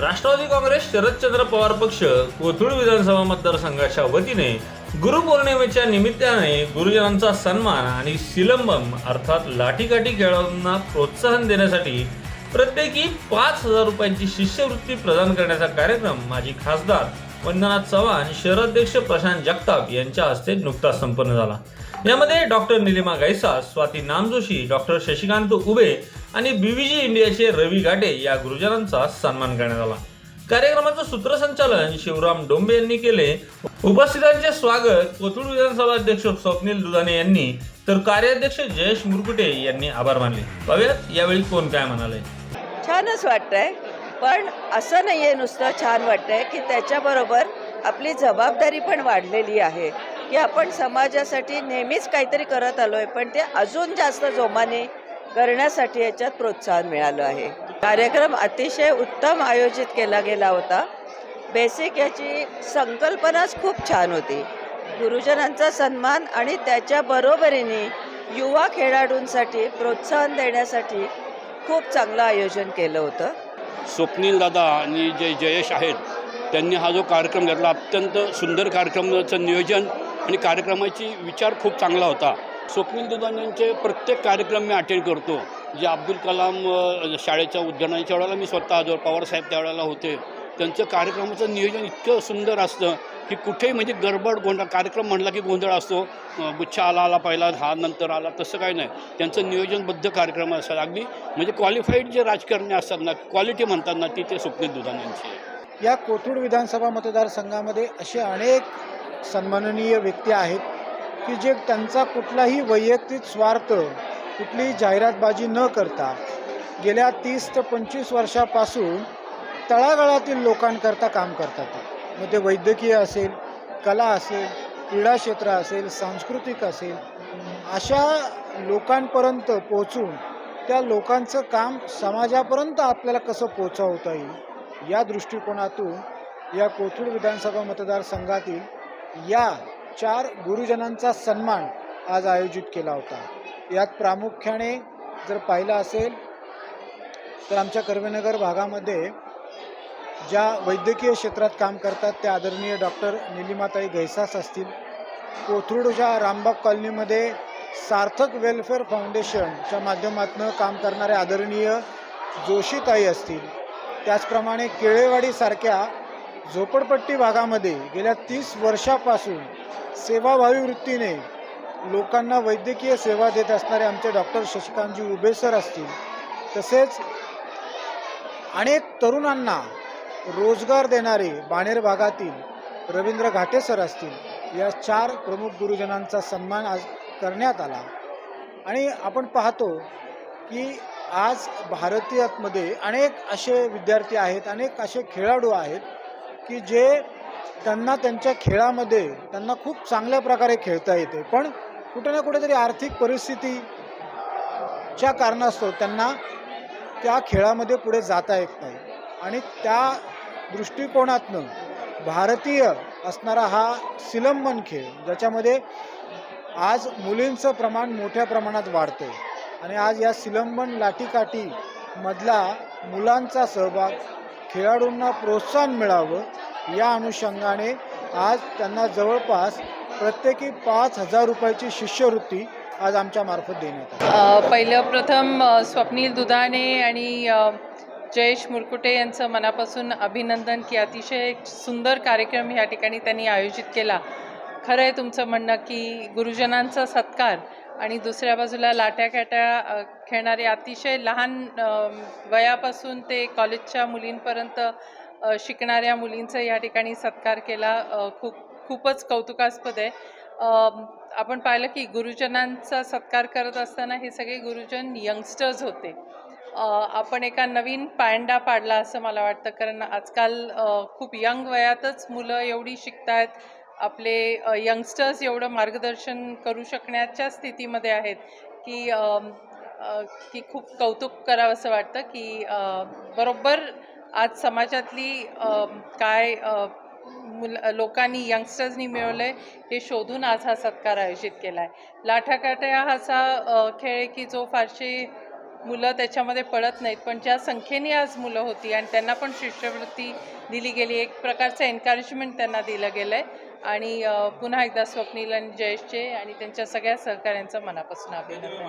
राष्ट्रवादी काँग्रेस शरदचंद्र पवार पक्ष कोथरूड विधानसभा मतदारसंघाच्या वतीने गुरुपौर्णिमेच्या निमित्ताने गुरुजनांचा सन्मान आणि सिलंबम अर्थात लाठीकाठी खेळाडूंना प्रोत्साहन देण्यासाठी प्रत्येकी पाच हजार रुपयांची शिष्यवृत्ती प्रदान करण्याचा कार्यक्रम माजी खासदार वंदना चव्हाण शहराध्यक्ष प्रशांत जगताप यांच्या हस्ते नुकताच संपन्न झाला. यामध्ये डॉक्टर निलिमा गायसा स्वाती नामजोशी डॉक्टर शशिकांत उबे आणि बीबीजी इंडियाचे रवी घाटे या गुरुजनांचा सन्मान करण्यात आला. कार्यक्रमाचं सूत्रसंचालन शिवराम डोंबे यांनी केले. उपस्थितांचे स्वागत कोथरूड विधानसभा अध्यक्ष स्वप्नील दुधाने यांनी तर कार्याध्यक्ष जयेश मुरकुटे यांनी आभार मानले. पाहूयात यावेळी कोण काय म्हणाले. छानच वाटतंय पण असं नाही आहे नुसतं छान वाटतंय की त्याच्याबरोबर आपली जबाबदारी पण वाढलेली आहे. की आपण समाजासाठी नेहमीच काहीतरी करत आलो आहे पण ते अजून जास्त जोमाने करण्यासाठी याच्यात प्रोत्साहन मिळालं आहे. कार्यक्रम अतिशय उत्तम आयोजित केला गेला होता. बेसिक याची संकल्पनाच खूप छान होती. गुरुजनांचा सन्मान आणि त्याच्या बरोबरीने युवा खेळाडूंसाठी प्रोत्साहन देण्यासाठी खूप चांगलं आयोजन केलं होतं. स्वप्नील दादा आणि जे जयेश आहेत त्यांनी हा जो कार्यक्रम घेतला अत्यंत सुंदर कार्यक्रमाचं नियोजन आणि कार्यक्रमाची विचार खूप चांगला होता. स्वप्नील दुधान प्रत्येक कार्यक्रम मी अटेंड करतो. जे अब्दुल कलाम शाळेच्या उद्यानाच्या वेळेला मी स्वतः आजवर पवारसाहेब त्यावेळेला होते. त्यांचं कार्यक्रमाचं नियोजन इतकं सुंदर असतं की कुठेही म्हणजे गडबड गोंधळ कार्यक्रम म्हणला की गोंधळ असतो. गुच्छा आला आला पहिला हा नंतर आला तसं काही नाही. त्यांचं नियोजनबद्ध कार्यक्रम असतात अगदी म्हणजे क्वालिफाईड जे राजकारणी असतात ना क्वालिटी म्हणतात ना ती ते स्वप्नील दुधान यांची या कोथरूड विधानसभा मतदारसंघामध्ये असे अनेक सन्माननीय व्यक्ती आहेत. की जे त्यांचा कुठलाही वैयक्तिक स्वार्थ कुठलीही जाहिरातबाजी न करता गेल्या तीस ते पंचवीस वर्षापासून तळागाळातील लोकांकरता काम करतात. मग ते वैद्यकीय असेल कला असेल क्रीडा क्षेत्र असेल सांस्कृतिक असेल अशा लोकांपर्यंत पोचून त्या लोकांचं काम समाजापर्यंत आपल्याला कसं पोचवता येईल या दृष्टिकोनातून या कोथरूड विधानसभा मतदारसंघातील या चार गुरुजनांचा सन्मान आज आयोजित केला होता. यात प्रामुख्याने जर पाहिलं असेल तर आमच्या कर्वेनगर भागामध्ये ज्या वैद्यकीय क्षेत्रात काम करतात त्या आदरणीय डॉक्टर निलिमाताई गैसास असतील. कोथरूडच्या रामबाग कॉलनीमध्ये सार्थक वेलफेअर फाउंडेशनच्या माध्यमातून काम करणारे आदरणीय जोशीताई असतील. त्याचप्रमाणे केळेवाडीसारख्या झोपडपट्टी भागामध्ये गेल्या तीस वर्षापासून सेवाभावी वृत्तीने लोकांना वैद्यकीय सेवा देत असणारे आमचे डॉक्टर शशिकांतजी उभे सर असतील तसेच अनेक तरुणांना रोजगार देणारे बाणेर भागातील रवींद्र घाटे सर असतील या चार प्रमुख गुरुजनांचा सन्मान आज करण्यात आला. आणि आपण पाहतो की आज भारतीयामध्ये अनेक असे विद्यार्थी आहेत अनेक असे खेळाडू आहेत की जे त्यांना त्यांच्या खेळामध्ये त्यांना खूप चांगल्या प्रकारे खेळता येते. पण कुठे ना कुठेतरी आर्थिक परिस्थितीच्या कारणास्तव त्यांना त्या खेळामध्ये पुढे जाता येत नाही. आणि त्या दृष्टिकोनातनं भारतीय असणारा हा सिलंबन खेळ ज्याच्यामध्ये आज मुलींचं प्रमाण मोठ्या प्रमाणात वाढतं आणि आज या सिलंबन लाठीकाठी मधला मुलांचा सहभाग खेळाडूंना प्रोत्साहन मिळावं या अनुषंगाने आज त्यांना जवळपास प्रत्येकी पाच हजार रुपयाची शिष्यवृत्ती आज आमच्या मार्फत देण्यात आली. पहिलं प्रथम स्वप्नील दुधाने आणि जयेश मुरकुटे यांचं मनापासून अभिनंदन की अतिशय सुंदर कार्यक्रम या ठिकाणी त्यांनी आयोजित केला. खरं आहे तुमचं म्हणणं की गुरुजनांचा सत्कार आणि दुसऱ्या बाजूला लाट्याकाट्या खेळणारे अतिशय लहान वयापासून ते कॉलेजच्या मुलींपर्यंत शिकणाऱ्या मुलींचा या ठिकाणी सत्कार केला खूप खूपच कौतुकास्पद आहे. आपण पाहिलं की गुरुजनांचा सत्कार करत असताना हे सगळे गुरुजन यंगस्टर्स होते. आपण एका नवीन पायंडा पाडला असं मला वाटतं कारण आजकाल खूप यंग वयातच मुलं एवढी शिकतायत. आपले यंगस्टर्स एवढं मार्गदर्शन करू शकण्याच्या स्थितीमध्ये आहेत की की खूप कौतुक करावं असं वाटतं की बरोबर आज समाजातली काय मुल लोकांनी यंगस्टर्सनी मिळवलं आहे हे शोधून आज हा सत्कार आयोजित केला आहे लाठाकाठ्या हा असा खेळ आहे की जो फारसे मुलं त्याच्यामध्ये पडत नाहीत पण ज्या संख्येने आज मुलं होती आणि त्यांना पण शिष्यवृत्ती दिली गेली एक प्रकारचं एन्करेजमेंट त्यांना दिलं गेलं आहे आणि पुन्हा एकदा स्वप्नील आणि जयेशचे आणि त्यांच्या सगळ्या सहकाऱ्यांचं मनापासून अभिनंदन.